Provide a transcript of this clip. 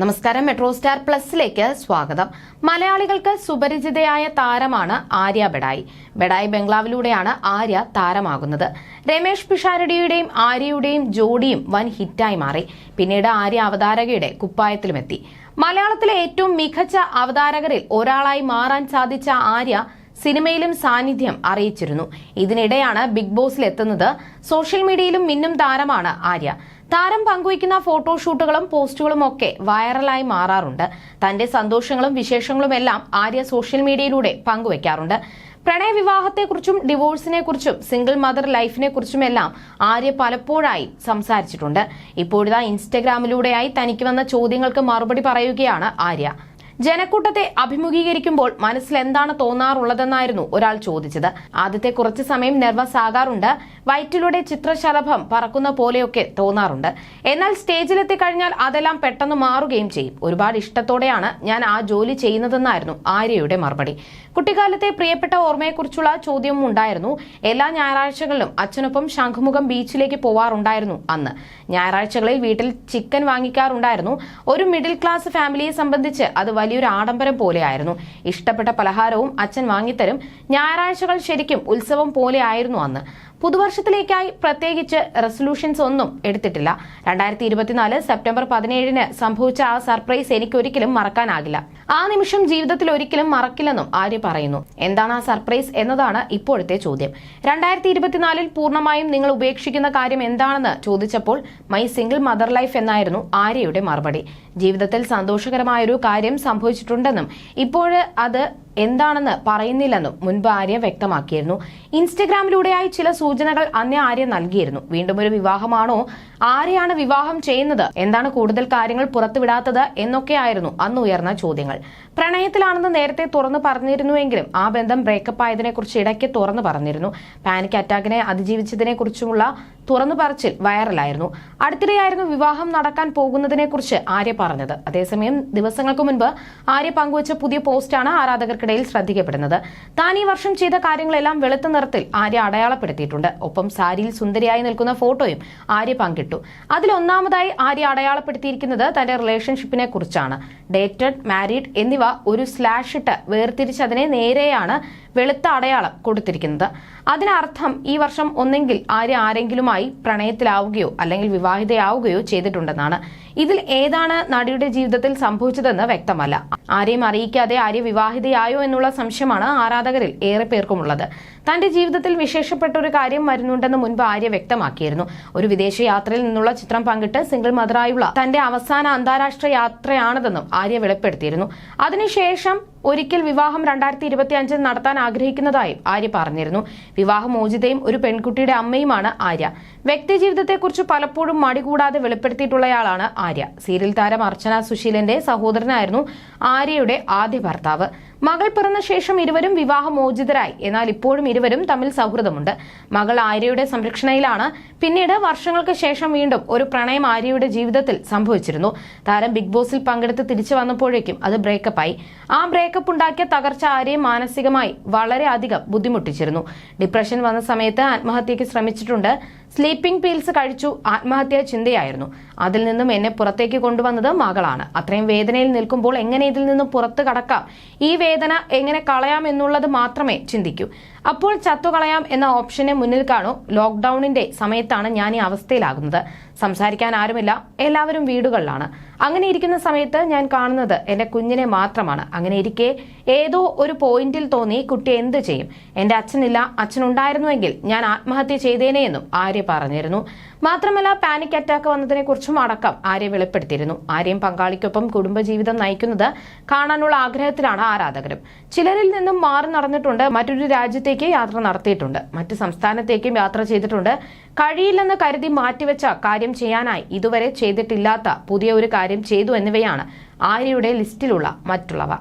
നമസ്കാരം metro star പ്ലസിലേക്ക് സ്വാഗതം. മലയാളികൾക്ക് സുപരിചിതയായ താരമാണ് ആര്യ ബെഡായി. ബെഡായി ബംഗ്ലാവിലൂടെയാണ് ആര്യ താരമാകുന്നത്. രമേഷ് പിഷാരടിയുടെയും ആര്യയുടെയും ജോഡിയും വൻ ഹിറ്റായി മാറി. പിന്നീട് ആര്യ അവതാരകയുടെ കുപ്പായത്തിലുമെത്തി. മലയാളത്തിലെ ഏറ്റവും മികച്ച അവതാരകരിൽ ഒരാളായി മാറാൻ സാധിച്ച ആര്യ സിനിമയിലും സാന്നിധ്യം അറിയിച്ചിരുന്നു. ഇതിനിടെയാണ് ബിഗ് ബോസിൽ എത്തുന്നത് സോഷ്യൽ മീഡിയയിലും മിന്നും താരമാണ് ആര്യ. താരം പങ്കുവയ്ക്കുന്ന ഫോട്ടോഷൂട്ടുകളും പോസ്റ്റുകളും ഒക്കെ വൈറലായി മാറാറുണ്ട്. തന്റെ സന്തോഷങ്ങളും വിശേഷങ്ങളും എല്ലാം ആര്യ സോഷ്യൽ മീഡിയയിലൂടെ പങ്കുവയ്ക്കാറുണ്ട്. പ്രണയവിവാഹത്തെക്കുറിച്ചും ഡിവോഴ്സിനെ കുറിച്ചും സിംഗിൾ മദർ ലൈഫിനെ കുറിച്ചുമെല്ലാം ആര്യ പലപ്പോഴായി സംസാരിച്ചിട്ടുണ്ട്. ഇപ്പോഴിതാ ഇൻസ്റ്റഗ്രാമിലൂടെയായി തനിക്ക് വന്ന ചോദ്യങ്ങൾക്ക് മറുപടി പറയുകയാണ് ആര്യ. ജനക്കൂട്ടത്തെ അഭിമുഖീകരിക്കുമ്പോൾ മനസ്സിൽ എന്താണ് തോന്നാറുള്ളതെന്നായിരുന്നു ഒരാൾ ചോദിച്ചത്. ആദ്യത്തെ കുറച്ച് സമയം നെർവസ് ആകാറുണ്ട് വയറ്റിലൂടെ ചിത്രശലഭം പറക്കുന്ന പോലെയൊക്കെ തോന്നാറുണ്ട്. എന്നാൽ സ്റ്റേജിലെത്തി കഴിഞ്ഞാൽ അതെല്ലാം പെട്ടെന്ന് മാറുകയും ചെയ്യും. ഒരുപാട് ഇഷ്ടത്തോടെയാണ് ഞാൻ ആ ജോലി ചെയ്യുന്നതെന്നായിരുന്നു ആര്യയുടെ മറുപടി. കുട്ടിക്കാലത്തെ പ്രിയപ്പെട്ട ഓർമ്മയെക്കുറിച്ചുള്ള ചോദ്യവും ഉണ്ടായിരുന്നു. എല്ലാ ഞായറാഴ്ചകളിലും അച്ഛനൊപ്പം ശംഖുമുഖം ബീച്ചിലേക്ക് പോവാറുണ്ടായിരുന്നു അന്ന്. ഞായറാഴ്ചകളിൽ വീട്ടിൽ ചിക്കൻ വാങ്ങിക്കാറുണ്ടായിരുന്നു. ഒരു മിഡിൽ ക്ലാസ് ഫാമിലിയെ സംബന്ധിച്ച് അത് വലിയൊരു ആഡംബരം പോലെയായിരുന്നു. ഇഷ്ടപ്പെട്ട പലഹാരവും അച്ഛൻ വാങ്ങിത്തരും. ഞായറാഴ്ചകൾ ശരിക്കും ഉത്സവം പോലെയായിരുന്നു അന്ന്. പുതുവർഷത്തിലേക്കായി പ്രത്യേകിച്ച് റെസൊല്യൂഷൻസ് ഒന്നും എടുത്തിട്ടില്ല. രണ്ടായിരത്തി ഇരുപത്തിനാല് സെപ്റ്റംബർ പതിനേഴിന് സംഭവിച്ച ആ സർപ്രൈസ് എനിക്കൊരിക്കലും മറക്കാനാകില്ല. ആ നിമിഷം ജീവിതത്തിൽ ഒരിക്കലും മറക്കില്ലെന്നും ആര്യ പറയുന്നു. എന്താണ് ആ സർപ്രൈസ് എന്നതാണ് ഇപ്പോഴത്തെ ചോദ്യം. രണ്ടായിരത്തി ഇരുപത്തിനാലിൽ പൂർണമായും നിങ്ങൾ ഉപേക്ഷിക്കുന്ന കാര്യം എന്താണെന്ന് ചോദിച്ചപ്പോൾ മൈ സിംഗിൾ മദർ ലൈഫ് എന്നായിരുന്നു ആര്യയുടെ മറുപടി. ജീവിതത്തിൽ സന്തോഷകരമായൊരു കാര്യം സംഭവിച്ചിട്ടുണ്ടെന്നും ഇപ്പോഴ് അത് എന്താണെന്ന് പറയുന്നില്ലെന്നും മുൻപ് ആര്യ വ്യക്തമാക്കിയിരുന്നു. ഇൻസ്റ്റഗ്രാമിലൂടെയായി ചില സൂചനകൾ അന്നേ ആര്യ നൽകിയിരുന്നു. വീണ്ടും ഒരു വിവാഹമാണോ? ആരെയാണ് വിവാഹം ചെയ്യുന്നത്. എന്താണ് കൂടുതൽ കാര്യങ്ങൾ പുറത്തുവിടാത്തത് എന്നൊക്കെയായിരുന്നു അന്ന് ഉയർന്ന ചോദ്യങ്ങൾ. പ്രണയത്തിലാണെന്ന് നേരത്തെ തുറന്നു പറഞ്ഞിരുന്നുവെങ്കിലും ആ ബന്ധം ബ്രേക്കപ്പ് ആയതിനെക്കുറിച്ച് ഇടയ്ക്ക് തുറന്നു പറഞ്ഞിരുന്നു. പാനിക് അറ്റാക്കിനെ അതിജീവിച്ചതിനെ കുറിച്ചുമുള്ള തുറന്നു പറച്ചിൽ വൈറലായിരുന്നു. അടുത്തിടെയായിരുന്നു വിവാഹം നടക്കാൻ പോകുന്നതിനെക്കുറിച്ച് ആര്യ പറഞ്ഞത്. അതേസമയം ദിവസങ്ങൾക്ക് മുൻപ് ആര്യ പങ്കുവച്ച പുതിയ പോസ്റ്റാണ് ആരാധകർക്കിടയിൽ ശ്രദ്ധിക്കപ്പെടുന്നത്. താൻ ഈ വർഷം ചെയ്ത കാര്യങ്ങളെല്ലാം വെളുത്ത നിറത്തിൽ ആര്യ അടയാളപ്പെടുത്തിയിട്ടുണ്ട്. ഒപ്പം സാരിയിൽ സുന്ദരിയായി നിൽക്കുന്ന ഫോട്ടോയും ആര്യ പങ്കിട്ടു. അതിലൊന്നാമതായി ആര്യ അടയാളപ്പെടുത്തിയിരിക്കുന്നത് തന്റെ റിലേഷൻഷിപ്പിനെ കുറിച്ചാണ്. ഡേറ്റഡ് മാരീഡ് എന്നിവ ഒരു സ്ലാഷ് ഇട്ട് വേർതിരിച്ചതിനെ നേരെയാണ് വെളുത്ത അടയാളം കൊടുത്തിരിക്കുന്നത്. അതിനർത്ഥം ഈ വർഷം ഒന്നെങ്കിൽ ആര്യ ആരെങ്കിലുമായി പ്രണയത്തിലാവുകയോ അല്ലെങ്കിൽ വിവാഹിതയാവുകയോ ചെയ്തിട്ടുണ്ടെന്നാണ്. ഇതിൽ ഏതാണ് നടിയുടെ ജീവിതത്തിൽ സംഭവിച്ചതെന്ന് വ്യക്തമല്ല. ആരെയും അറിയിക്കാതെ ആര്യ വിവാഹിതയായോ എന്നുള്ള സംശയമാണ് ആരാധകരിൽ ഏറെ പേർക്കുമുള്ളത്. തന്റെ ജീവിതത്തിൽ വിശേഷപ്പെട്ട ഒരു കാര്യം വരുന്നുണ്ടെന്ന് മുൻപ് ആര്യ വ്യക്തമാക്കിയിരുന്നു. ഒരു വിദേശ യാത്രയിൽ നിന്നുള്ള ചിത്രം പങ്കിട്ട് സിംഗിൾ മദറായുള്ള തന്റെ അവസാന അന്താരാഷ്ട്ര യാത്രയാണതെന്നും ആര്യ വെളിപ്പെടുത്തിയിരുന്നു. അതിനുശേഷം ഒരിക്കൽ വിവാഹം രണ്ടായിരത്തി ഇരുപത്തി അഞ്ചിൽ നടത്താൻ ആഗ്രഹിക്കുന്നതായും ആര്യ പറഞ്ഞിരുന്നു. വിവാഹമോചിതയും ഒരു പെൺകുട്ടിയുടെ അമ്മയുമാണ് ആര്യ. വ്യക്തി ജീവിതത്തെക്കുറിച്ച് പലപ്പോഴും മടികൂടാതെ വെളിപ്പെടുത്തിയിട്ടുള്ളയാളാണ് ആര്യ. സീരിയൽ താരം അർച്ചന സുശീലന്റെ സഹോദരനായിരുന്നു ആര്യയുടെ ആദ്യ ഭർത്താവ്. മകൾ പിറന്ന ശേഷം ഇരുവരും വിവാഹമോചിതരായി. എന്നാൽ ഇപ്പോഴും ഇരുവരും തമ്മിൽ സൗഹൃദമുണ്ട്. മകൾ ആര്യയുടെ സംരക്ഷണയിലാണ്. പിന്നീട് വർഷങ്ങൾക്ക് ശേഷം വീണ്ടും ഒരു പ്രണയം ആര്യയുടെ ജീവിതത്തിൽ സംഭവിച്ചിരുന്നു. താരം ബിഗ് ബോസിൽ പങ്കെടുത്ത് തിരിച്ചു വന്നപ്പോഴേക്കും അത് ബ്രേക്കപ്പായി. ആ ബ്രേക്കപ്പ് ഉണ്ടാക്കിയ തകർച്ച ആരെയും മാനസികമായി വളരെ അധികം ബുദ്ധിമുട്ടിച്ചിരുന്നു. ഡിപ്രഷൻ വന്ന സമയത്ത് ആത്മഹത്യക്ക് ശ്രമിച്ചിട്ടുണ്ട്. സ്ലീപ്പിംഗ് പീൽസ് കഴിച്ചു. ആത്മഹത്യാ ചിന്തയായിരുന്നു. അതിൽ നിന്നും എന്നെ പുറത്തേക്ക് കൊണ്ടുവന്നത് മകളാണ്. അത്രയും വേദനയിൽ നിൽക്കുമ്പോൾ എങ്ങനെ ഇതിൽ നിന്നും പുറത്തു കടക്കാം? ഈ വേദന എങ്ങനെ കളയാം എന്നുള്ളത് മാത്രമേ ചിന്തിക്കൂ. അപ്പോൾ ചത്തുകളയാം എന്ന ഓപ്ഷനെ മുന്നിൽ കാണൂ. ലോക്ക്ഡൌണിന്റെ സമയത്താണ് ഞാൻ ഈ അവസ്ഥയിലാകുന്നത്. സംസാരിക്കാൻ ആരുമില്ല. എല്ലാവരും വീടുകളിലാണ്. അങ്ങനെ ഇരിക്കുന്ന സമയത്ത് ഞാൻ കാണുന്നത് എന്റെ കുഞ്ഞിനെ മാത്രമാണ്. അങ്ങനെ ഇരിക്കെ ഏതോ ഒരു പോയിന്റിൽ തോന്നി കുട്ടി എന്ത് ചെയ്യും? എന്റെ അച്ഛനില്ല. അച്ഛനുണ്ടായിരുന്നുവെങ്കിൽ ഞാൻ ആത്മഹത്യ ചെയ്തേനെ എന്നും ആര്യ പറഞ്ഞിരുന്നു. മാത്രമല്ല പാനിക് അറ്റാക്ക് വന്നതിനെ കുറിച്ചും അടക്കം ആര്യ വെളിപ്പെടുത്തിയിരുന്നു. ആര്യം പങ്കാളിക്കൊപ്പം കുടുംബജീവിതം നയിക്കുന്നത് കാണാനുള്ള ആഗ്രഹത്തിലാണ് ആരാധകരും. ചിലരിൽ നിന്നും മാറി നടന്നിട്ടുണ്ട്. മറ്റൊരു രാജ്യത്തേക്ക് യാത്ര നടത്തിയിട്ടുണ്ട്. മറ്റ് സംസ്ഥാനത്തേക്കും യാത്ര ചെയ്തിട്ടുണ്ട്. കഴിയില്ലെന്ന് കരുതി മാറ്റിവെച്ച കാര്യം ചെയ്യാനായി ഇതുവരെ ചെയ്തിട്ടില്ലാത്ത പുതിയ ഒരു കാര്യം ചെയ്തു എന്നിവയാണ് ആര്യയുടെ ലിസ്റ്റിലുള്ള മറ്റുള്ളവ.